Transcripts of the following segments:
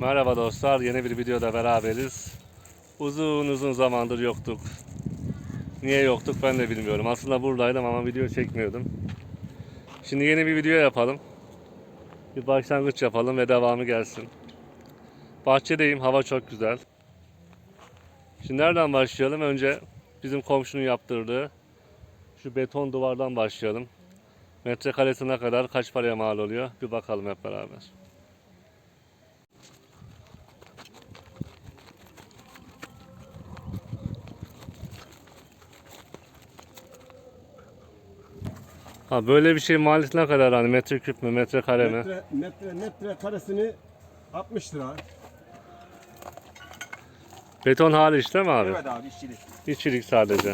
Merhaba dostlar, yeni bir videoda beraberiz. Uzun uzun zamandır yoktuk. Niye yoktuk ben de bilmiyorum. Aslında buradaydım ama video çekmiyordum. Şimdi yeni bir video yapalım. Bir başlangıç yapalım ve devamı gelsin. Bahçedeyim, hava çok güzel. Şimdi nereden başlayalım? Önce bizim komşunun yaptırdığı şu beton duvardan başlayalım. Metrekaresine kadar kaç paraya mal oluyor? Bir bakalım hep beraber. Ha böyle bir şey maliyeti ne kadar hani metreküp mü metrekare mi? Metre, metre, metre karesini 60 lira. Beton hariç değil mi abi? Evet abi işçilik. İşçilik sadece.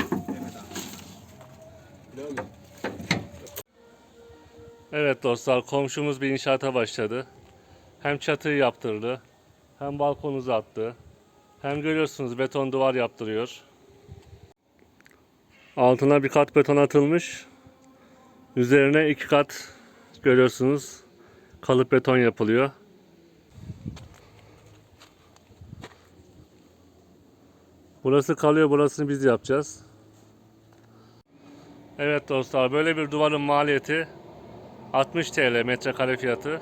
Evet abi. Dostlar komşumuz bir inşaata başladı. Hem çatıyı yaptırdı. Hem balkon uzattı. Hem görüyorsunuz beton duvar yaptırıyor. Altına bir kat beton atılmış. Üzerine iki kat görüyorsunuz kalıp beton yapılıyor. Burası kalıyor, burasını biz yapacağız. Evet dostlar, böyle bir duvarın maliyeti 60 TL metrekare fiyatı.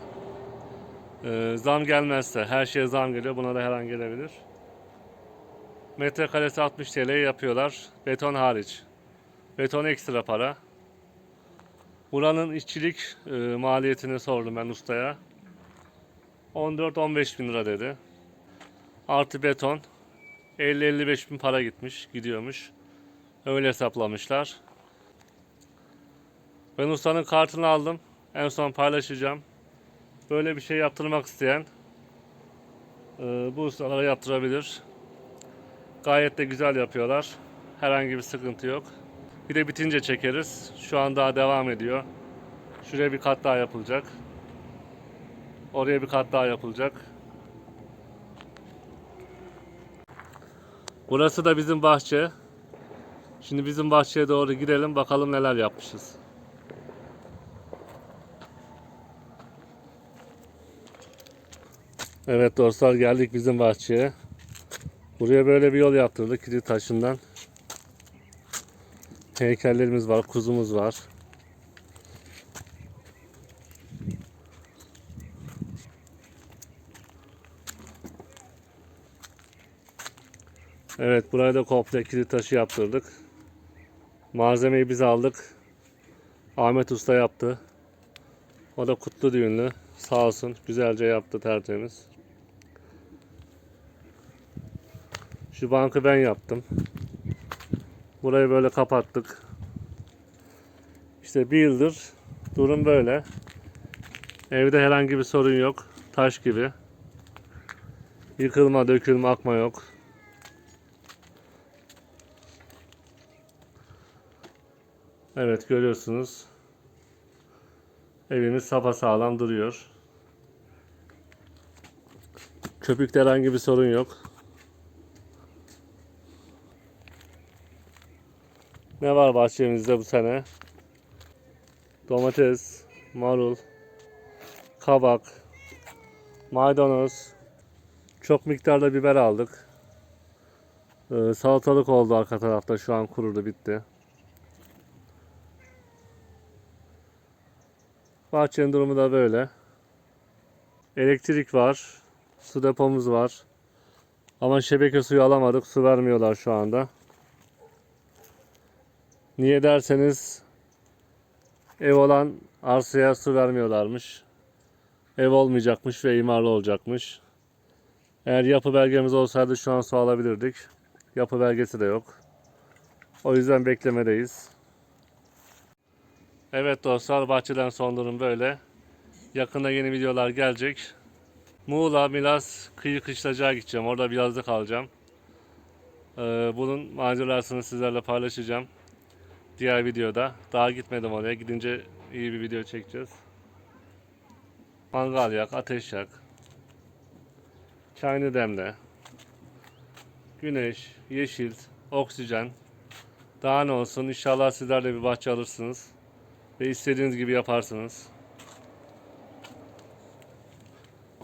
Ee, zam gelmezse, her şeye zam geliyor, buna da her an gelebilir. Metrekaresi 60 TL yapıyorlar, beton hariç. Beton ekstra para. Buranın işçilik e, maliyetini sordum ben ustaya. 14-15 bin lira dedi. Artı beton 50-55 bin para gitmiş, gidiyormuş. Öyle hesaplamışlar. Ben ustanın kartını aldım. En son paylaşacağım. Böyle bir şey yaptırmak isteyen e, bu ustalara yaptırabilir. Gayet de güzel yapıyorlar. Herhangi bir sıkıntı yok. Bir de bitince çekeriz. Şu an daha devam ediyor. Şuraya bir kat daha yapılacak. Oraya bir kat daha yapılacak. Burası da bizim bahçe. Şimdi bizim bahçeye doğru gidelim bakalım neler yapmışız. Evet dostlar geldik bizim bahçeye. Buraya böyle bir yol yaptırdık kilit taşından. Heykellerimiz var, kuzumuz var. Evet buraya da komple kilit taşı yaptırdık. Malzemeyi biz aldık. Ahmet Usta yaptı. O da kutlu düğünlü. Sağ olsun güzelce yaptı tertemiz. Şu bankı ben yaptım. Burayı böyle kapattık. İşte bir yıldır durum böyle. Evde herhangi bir sorun yok. Taş gibi. Yıkılma, dökülme, akma yok. Evet görüyorsunuz. Evimiz sapasağlam duruyor. Köpükte herhangi bir sorun yok. Ne var bahçemizde bu sene? Domates, marul, kabak, maydanoz, çok miktarda biber aldık. Ee, salatalık oldu arka tarafta şu an kurudu bitti. Bahçenin durumu da böyle. Elektrik var. Su depomuz var. Ama şebeke suyu alamadık. Su vermiyorlar şu anda. Niye derseniz ev olan arsaya su vermiyorlarmış. Ev olmayacakmış ve imarlı olacakmış. Eğer yapı belgemiz olsaydı şu an su alabilirdik. Yapı belgesi de yok. O yüzden beklemedeyiz. Evet dostlar bahçeden son durum böyle. Yakında yeni videolar gelecek. Muğla, Milas, kıyı kışlacığa gideceğim. Orada bir yazlık alacağım. Ee, bunun macerasını sizlerle paylaşacağım. Diğer videoda. Daha gitmedim oraya. Gidince iyi bir video çekeceğiz. Mangal yak, ateş yak. Çayını demle. Güneş, yeşil, oksijen. Daha ne olsun inşallah sizler de bir bahçe alırsınız. Ve istediğiniz gibi yaparsınız.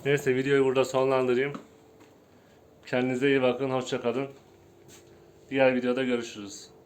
Neyse videoyu burada sonlandırayım. Kendinize iyi bakın. Hoşça kalın. Diğer videoda görüşürüz.